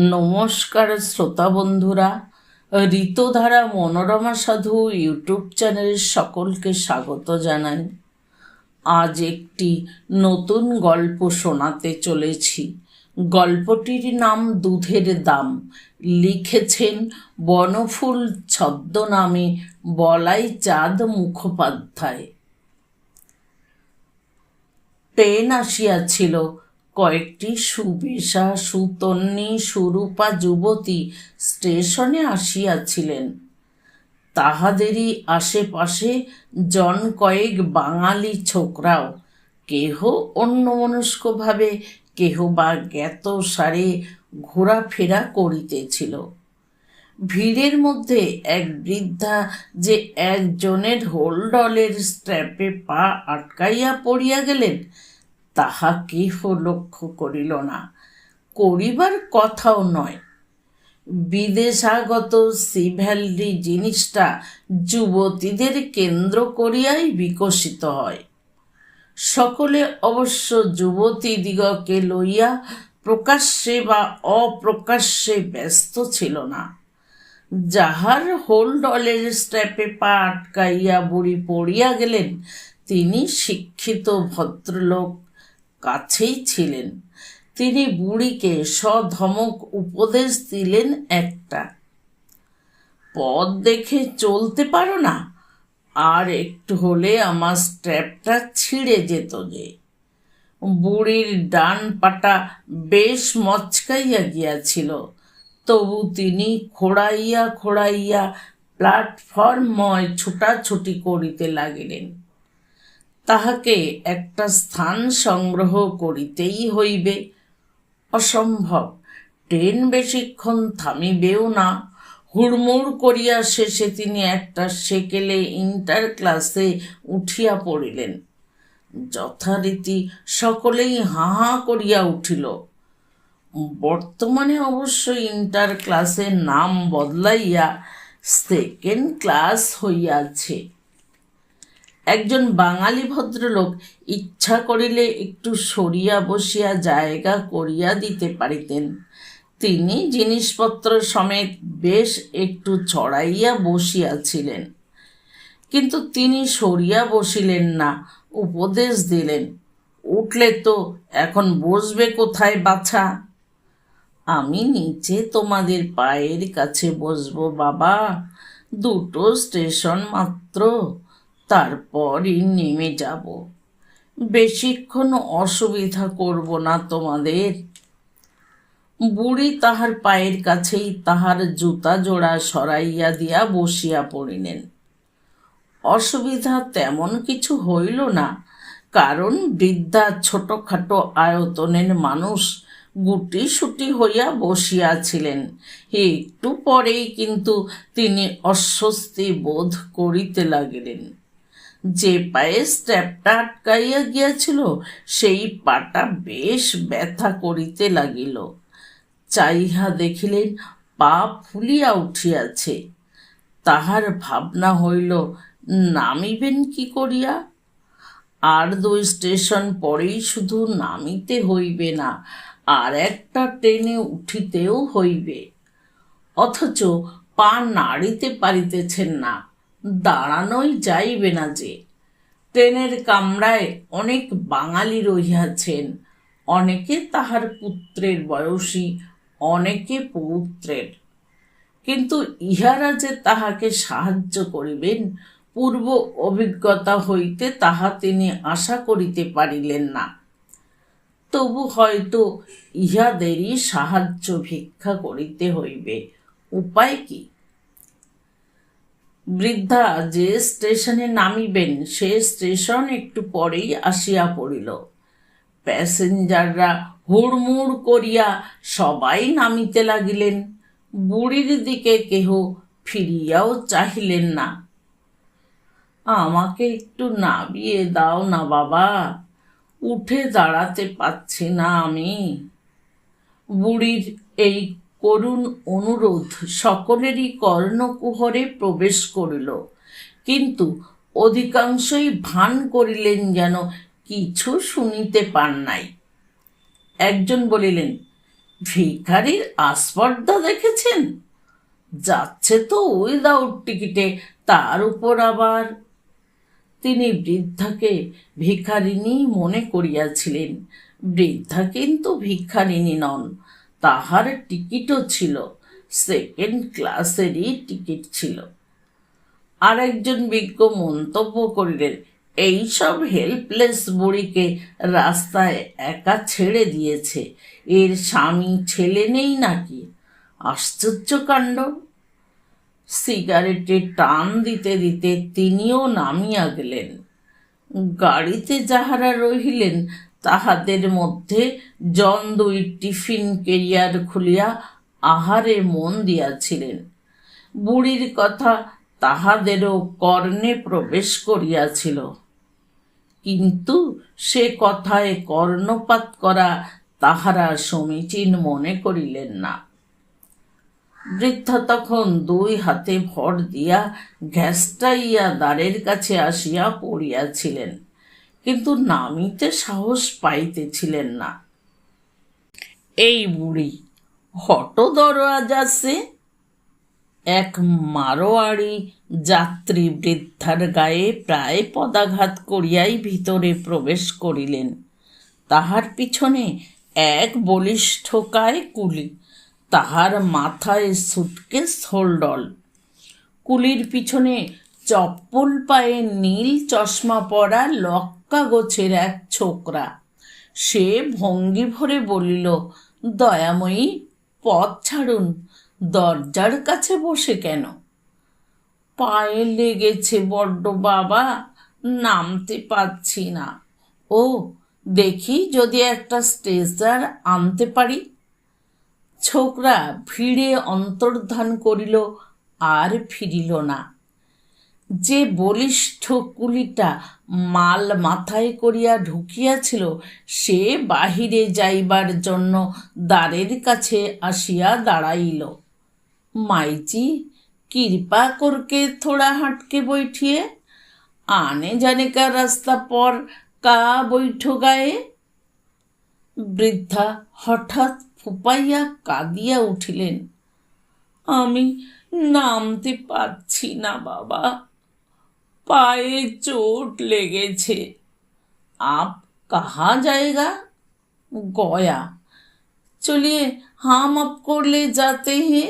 নমস্কার শ্রোতা বন্ধুরা, ঋতুধারা মনোরমা সাধু ইউটিউব চ্যানেলের সকলকে স্বাগত জানাই। আজ একটি নতুন গল্প শোনাতে চলেছি। গল্পটির নাম দুধের দাম। লিখেছেন বনফুল ছদ্মনামে বলাই চাঁদ মুখোপাধ্যায়। ট্রেন আসিয়াছিল কয়েকটি সুবেশা সুতন্নী সুরূপা যুবতী স্টেশনে আসিয়াছিলেন। তাহাদেরই আশেপাশে জন কয়েক বাঙালি ছোকরাও, কেহ অন্যমনস্কভাবে, কেহ বা জ্ঞাত সারে ঘোরাফেরা করিতেছিল। ভিড়ের মধ্যে এক বৃদ্ধা যে একজনের হোলডলের স্ট্র্যাপে পা আটকাইয়া পড়িয়া গেলেন তাহা কেহ লক্ষ্য করিল না। করিবার কথাও নয়। বিদেশাগত সিভ্যালরি জিনিসটা যুবতীদের কেন্দ্র করিয়াই বিকশিত হয়। সকলে অবশ্য যুবতীদিগকে লইয়া প্রকাশ্যে বা অপ্রকাশ্যে ব্যস্ত ছিল না। যাহার হোলডলের স্ট্যাপে পা আটকাইয়া বুড়ি পড়িয়া গেলেন, তিনি শিক্ষিত ভদ্রলোক কাছেই ছিলেন। তিনি বুড়িকে সধমক উপদেশ দিলেন একটা। পথ দেখে চলতে পারো না, আর একটু হলে আমার স্ট্র্যাপটা ছিঁড়ে যেত যে। বুড়ির ডান পাটা বেশ মচকাইয়া গিয়াছিল, তবু তিনি খোড়াইয়া খোড়াইয়া প্ল্যাটফর্মময় ছুটাছুটি করিতে লাগিলেন। তাহাকে একটা স্থান সংগ্রহ করিতেই হইবে। অসম্ভব, ট্রেন বেশিক্ষণ থামিবেও না। হুড়মুড় করিয়া শেষে তিনি একটা সেকেলে ইন্টার ক্লাসে উঠিয়া পড়িলেন। যথারীতি সকলেই হাঁ হাঁ করিয়া উঠিল। বর্তমানে অবশ্য ইন্টার ক্লাসের নাম বদলাইয়া সেকেন্ড ক্লাস হইয়াছে। একজন বাঙালি ভদ্রলোক ইচ্ছা করিলে একটু সরিয়া বসিয়া জায়গা করিয়া দিতে পারিতেন। তিনি জিনিসপত্র সমেত বেশ একটু ছড়াইয়া বসিয়াছিলেন। কিন্তু তিনি সরিয়া বসিলেন না, উপদেশ দিলেন, উঠলে তো এখন বসবে কোথায় বাছা? আমি নিচে তোমাদের পায়ের কাছে বসবো বাবা, দুটো স্টেশন মাত্র। তারপরই নেমে যাব। বেশিক্ষণ অসুবিধা করব না তোমাদের। বুড়ি তাহার পায়ের কাছেই তাহার জুতা জোড়া সরাইয়া দিয়া বসিয়া পড়িলেন। অসুবিধা তেমন কিছু হইল না, কারণ বৃদ্ধা ছোটখাটো আয়তনের মানুষ গুটি সুটি হইয়া বসিয়াছিলেন। একটু পরেই কিন্তু তিনি অস্বস্তি বোধ করিতে লাগিলেন। যে পায়ে স্ট্যাপটা আটকাইয়া গিয়াছিল, সেই পাটা বেশ ব্যথা করিতে লাগিল। চাইহা দেখিলেন, পা ফুলিয়া উঠিয়াছে। তাহার ভাবনা হইল, নামিবেন কি করিয়া? আর দুই স্টেশন পরেই শুধু নামিতে হইবে না, আর একটা ট্রেনে উঠিতেও হইবে। অথচ পা নাড়িতে পারিতেছেন না। দাঁড়ানোই যাইবে না যে। ট্রেনের কামরায় অনেক বাঙালি রহিয়াছেন, অনেকে তাহার পুত্রের বয়সী, অনেকে পৌত্রের। কিন্তু ইহারা যে তাহাকে সাহায্য করিবেন, পূর্ব অভিজ্ঞতা হইতে তাহা তিনি আশা করিতে পারিলেন না। তবু হয়তো ইহাদেরই সাহায্য ভিক্ষা করিতে হইবে। উপায় কি? বৃদ্ধা যে স্টেশনে নামিবেন, সে স্টেশন একটু পরেই আসিয়া পড়িল। প্যাসেঞ্জাররা হুড়মুড় করিয়া সবাই নামিতে লাগিলেন। বুড়ির দিকে কেহ ফিরিয়াও চাহিলেন না। আমাকে একটু নামিয়ে দাও না বাবা, উঠে দাঁড়াতে পারছি না আমি। বুড়ির এই করুণ অনুরোধ সকলেরই কর্ণকুহরে প্রবেশ করিল। কিন্তু অধিকাংশই ভান করিলেন যেন কিছু শুনিতে পান নাই। একজন বলিলেন, ভিখারির আস্পর্ধা দেখেছেন? যাচ্ছে তো উইদাউট টিকিটে, তার উপর আবার? তিনি বৃদ্ধাকে ভিখারিণী মনে করিয়াছিলেন। বৃদ্ধা কিন্তু ভিখারিণী নন তাহার টিকিটও ছিল। সেকেন্ড ক্লাসেরই টিকিট ছিল। আর একজন বিজ্ঞ মন্তব্য করিলেন, এইসব হেল্পলেস বুড়িকে রাস্তায় একা ছেড়ে দিয়েছে। এর স্বামী ছেলে নেই নাকি? আশ্চর্য কাণ্ড। সিগারেটে টান দিতে দিতে তিনিও নামিয়া গেলেন। গাড়িতে যাহারা রহিলেন তাহাদের মধ্যে জন দুই টিফিন কেরিয়ার খুলিয়া আহারে মন দিয়াছিলেন। বুড়ির কথা তাহাদেরও কর্ণে প্রবেশ করিয়াছিল। কিন্তু সে কথায় কর্ণপাত করা তাহারা সমীচীন মনে করিলেন না। বৃদ্ধা তখন দুই হাতে ভর দিয়া ঘ্যাসটাইয়া দ্বারের কাছে আসিয়া পড়িয়াছিলেন। কিন্তু নামিতে সাহস পাইতেছিলেন না। এই বুড়ি হট দরওয়াজা সে এক মারোয়াড়ি যাত্রী বৃদ্ধার গায়ে প্রায় পদাঘাত করিয়াই ভিতরে প্রবেশ করিলেন। তাহার পিছনে এক বলিষ্ঠকায় কুলি, তাহার মাথায় সুটকেস হোল্ডল কুলির পিছনে চপ্পল পায়ে নীল চশমা পরা লক্কা গোছের এক ছোকরা। সে ভঙ্গি ভরে বলিল, দয়াময়ী, পথ ছাড়ুন, দরজার কাছে বসে কেন? পায়ে লেগেছে বড্ড বাবা, নামতে পারছি না। ও, দেখি যদি একটা স্টেজার আনতে পারি? ছোকরা ভিড়ে অন্তর্ধান করিল, আর ফিরিল না। যে বলিষ্ঠ কুলিটা মাল মাথায় করিয়া ঢুকিয়াছিল, সে বাহিরে যাইবার জন্য দ্বারের কাছে আসিয়া দাঁড়াইল। মাইচি, কৃপা করকে থোড়া হাঁটকে বৈঠিয়ে, আনে জানে কা রাস্তা পর কা বৈঠ গায়ে। বৃদ্ধা হঠাৎ ফুপাইয়া কাঁদিয়া উঠিলেন। আমি নামতে পারছি না, বাবা। পায়ে চোট লেগেছে आप कहाँ जाएगा गया चलिए हम आपको ले जाते हैं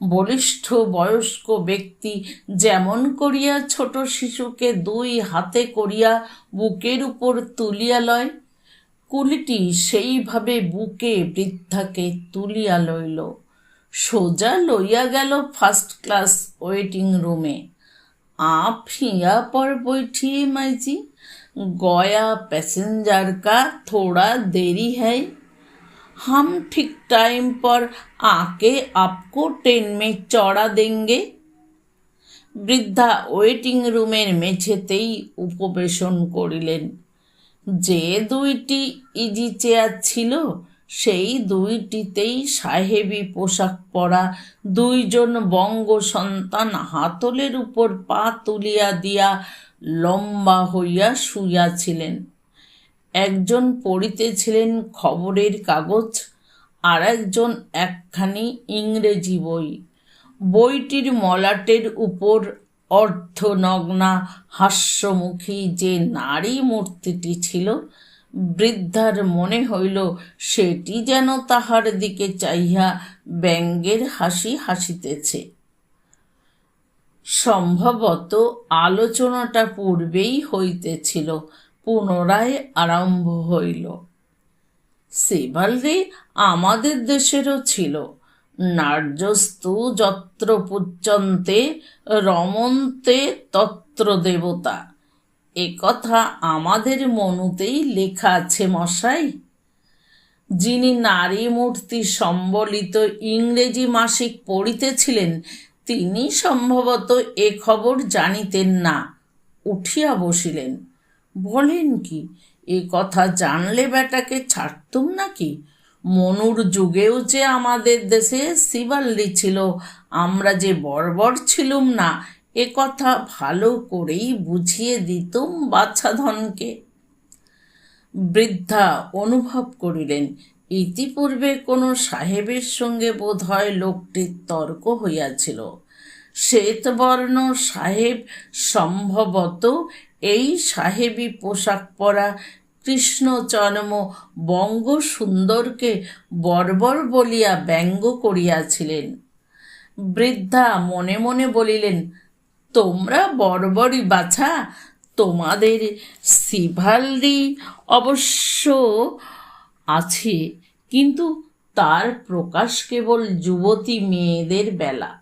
বলিষ্ঠ বয়স্ক ব্যক্তি যেমন করিয়া ছোট শিশুকে দুই হাতে করিয়া বুকের উপর তুলিয়া লয় কুলিটি সেইভাবে বুকে বৃদ্ধাকে তুলিয়া লইল সোজা লইয়া গেল ফার্স্ট ক্লাস ওয়েটিং রুমে आप यहाँ पर बैठिए माई जी गया पैसेंजर का थोड़ा देरी है हम ठीक टाइम पर आके आपको ट्रेन में चौड़ा देंगे বৃদ্ধা ওয়েটিং রুমের মেঝেতেই উপবেশন করিলেন যে দুইটি ইজি চেয়ার ছিল সেই দুইটিতেই সাহেবি পোশাক পরা দুইজন বঙ্গ সন্তান হাতলের উপর পা তুলিয়া দিয়া লম্বা হইয়া শুইয়াছিলেন। একজন পড়িতেছিলেন খবরের কাগজ আর একজন একখানি ইংরেজি বই। বইটির মলাটের উপর অর্ধনগ্না হাস্যমুখী যে নারী মূর্তিটি ছিল বৃদ্ধার মনে হইল, সেটি যেন তাহার দিকে চাইয়া ব্যঙ্গের হাসি হাসিতেছে। সম্ভবত আলোচনাটা পূর্বেই হইতেছিল, পুনরায় আরম্ভ হইল। সেবালরে আমাদের দেশেরও ছিল। নার্যস্তু যত্র পুচ্যন্তে রমন্তে তত্র দেবতা। এ কথা আমাদের মনুতেই লেখা আছে মশাই। যিনি নারী মূর্তি সম্বলিত ইংরেজি মাসিক পড়িতেছিলেন, তিনি সম্ভবত এ খবর জানিতেন না, উঠিয়া বসিলেন। বলেন কি, এ কথা জানলে বেটাকে ছাড়তুম নাকি? মনুর যুগেও যে আমাদের দেশে শিবাল্লি ছিল, আমরা যে বর্বর ছিলুম না এ কথা ভালো করেই বুঝিয়ে দিতুম বাচ্চাধনকে। বৃদ্ধা অনুভব করিলেন, ইতিপূর্বে কোনো সাহেবের সঙ্গে বোধ হয় লোকটির তর্ক হইয়াছিল। শ্বেতবর্ণ সাহেব সম্ভবত এই সাহেবী পোশাক পরা কৃষ্ণচরম বঙ্গ সুন্দরকে বর্বর বলিয়া ব্যঙ্গ করিয়াছিলেন। বৃদ্ধা মনে মনে বলিলেন তোমরা বর্বরই বাছা, তোমাদের সিভালরি অবশ্য আছে, কিন্তু তার প্রকাশ কেবল যুবতী মেয়েদের বেলা।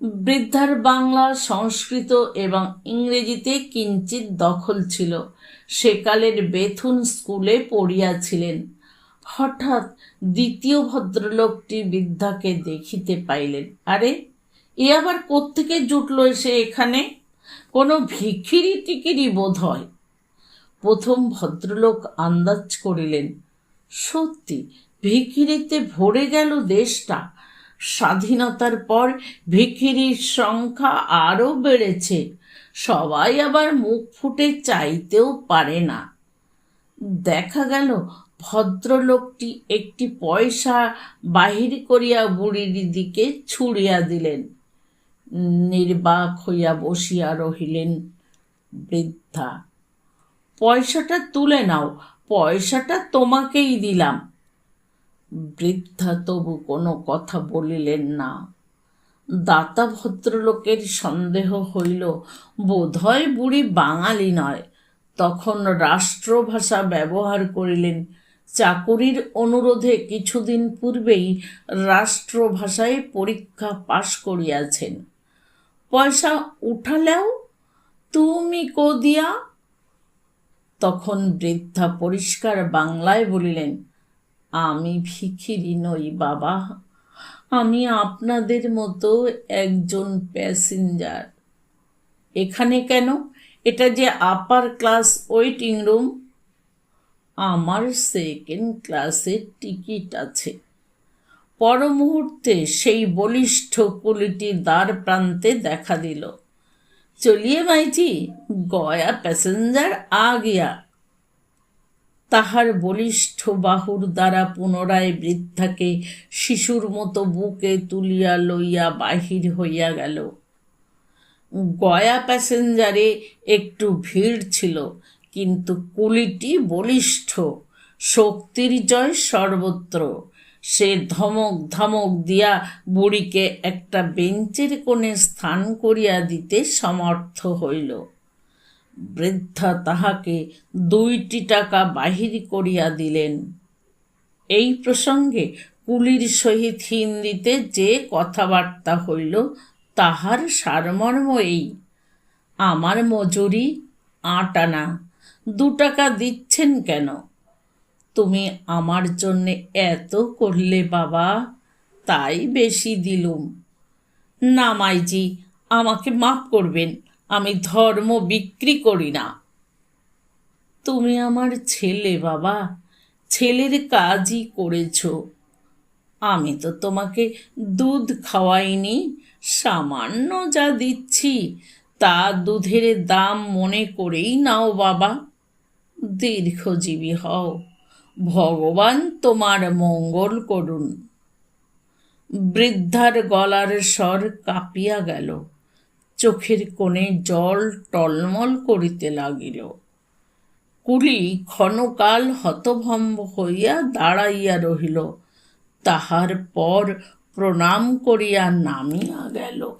বৃদ্ধার বাংলা, সংস্কৃত এবং ইংরেজিতে কিঞ্চিত দখল ছিল। সেকালের বেথুন স্কুলে পড়িয়াছিলেন। হঠাৎ দ্বিতীয় ভদ্রলোকটি বৃদ্ধাকে দেখিতে পাইলেন। আরে এ আবার কোত্থেকে জুটল এসে এখানে? কোনো ভিখিরি টিকিরি বোধ হয়। প্রথম ভদ্রলোক আন্দাজ করিলেন, সত্যি ভিখিরিতে ভরে গেল দেশটা। স্বাধীনতার পর ভিখিরির সংখ্যা আরও বেড়েছে। সবাই আবার মুখ ফুটে চাইতেও পারে না। দেখা গেল, ভদ্রলোকটি একটি পয়সা বাহির করিয়া বুড়ির দিকে ছুড়িয়া দিলেন। নির্বাক হইয়া বসিয়া রহিলেন বৃদ্ধা। পয়সাটা তুলে নাও, পয়সাটা তোমাকেই দিলাম। বৃদ্ধা তবু কোনো কথা বলিলেন না। দাতা ভদ্রলোকের সন্দেহ হইল, বোধহয় বুড়ি বাঙালি নয়। তখন রাষ্ট্রভাষা ব্যবহার করিলেন। চাকুরির অনুরোধে কিছুদিন পূর্বেই রাষ্ট্রভাষায় পরীক্ষা পাশ করিয়াছেন। পয়সা উঠালেও তুমি কদিয়া? তখন বৃদ্ধা পরিষ্কার বাংলায় বলিলেন, আমি ভিখিরি নই বাবা। আমি আপনাদের মতো একজন প্যাসেঞ্জার। এখানে কেন? এটা যে আপার ক্লাস ওয়েটিং রুম। আমার সেকেন্ড ক্লাসের টিকিট আছে। পর মুহূর্তে সেই বলিষ্ঠ কুলিটি দ্বার প্রান্তে দেখা দিল। চলিয়ে মাইজি গয়া প্যাসেঞ্জার আ গিয়া। তাহার বলিষ্ঠ বাহুর দ্বারা পুনরায় বৃদ্ধাকে শিশুর মতো বুকে তুলিয়া লইয়া বাহির হইয়া গেল। গয়া প্যাসেঞ্জারে একটু ভিড় ছিল, কিন্তু কুলিটি বলিষ্ঠ, শক্তির জয় সর্বত্র। সে ধমক ধমক দিয়া বুড়িকে একটা বেঞ্চের কোণে স্থান করিয়া দিতে সমর্থ হইল। বৃদ্ধা তাহাকে দুইটি টাকা বাহির করিয়া দিলেন। এই প্রসঙ্গে কুলির সহিত হিন্দিতে যে কথাবার্তা হইল, তাহার সারমর্ম এই, আমার মজুরি আট আনা, দু টাকা দিচ্ছেন কেন? তুমি আমার জন্যে এত করলে বাবা। তাই বেশি দিলুম। না মাইজি, আমাকে মাফ করবেন, আমি ধর্ম বিক্রি করি না। তুমি আমার ছেলে বাবা, ছেলের কাজই করেছ। আমি তো তোমাকে দুধ খাওয়াইনি, সামান্য যা দিচ্ছি, তা দুধের দাম মনে করেই নাও বাবা। দীর্ঘজীবী হও। ভগবান তোমার মঙ্গল করুন। বৃদ্ধার গলার স্বর কাঁপিয়া গেল। চোখের কোণে জল টলমল করিতে লাগিল। কুলি ক্ষণকাল হতভম্ব হইয়া দাঁড়াইয়া রহিল। তাহার পর প্রণাম করিয়া নামিয়া গেল।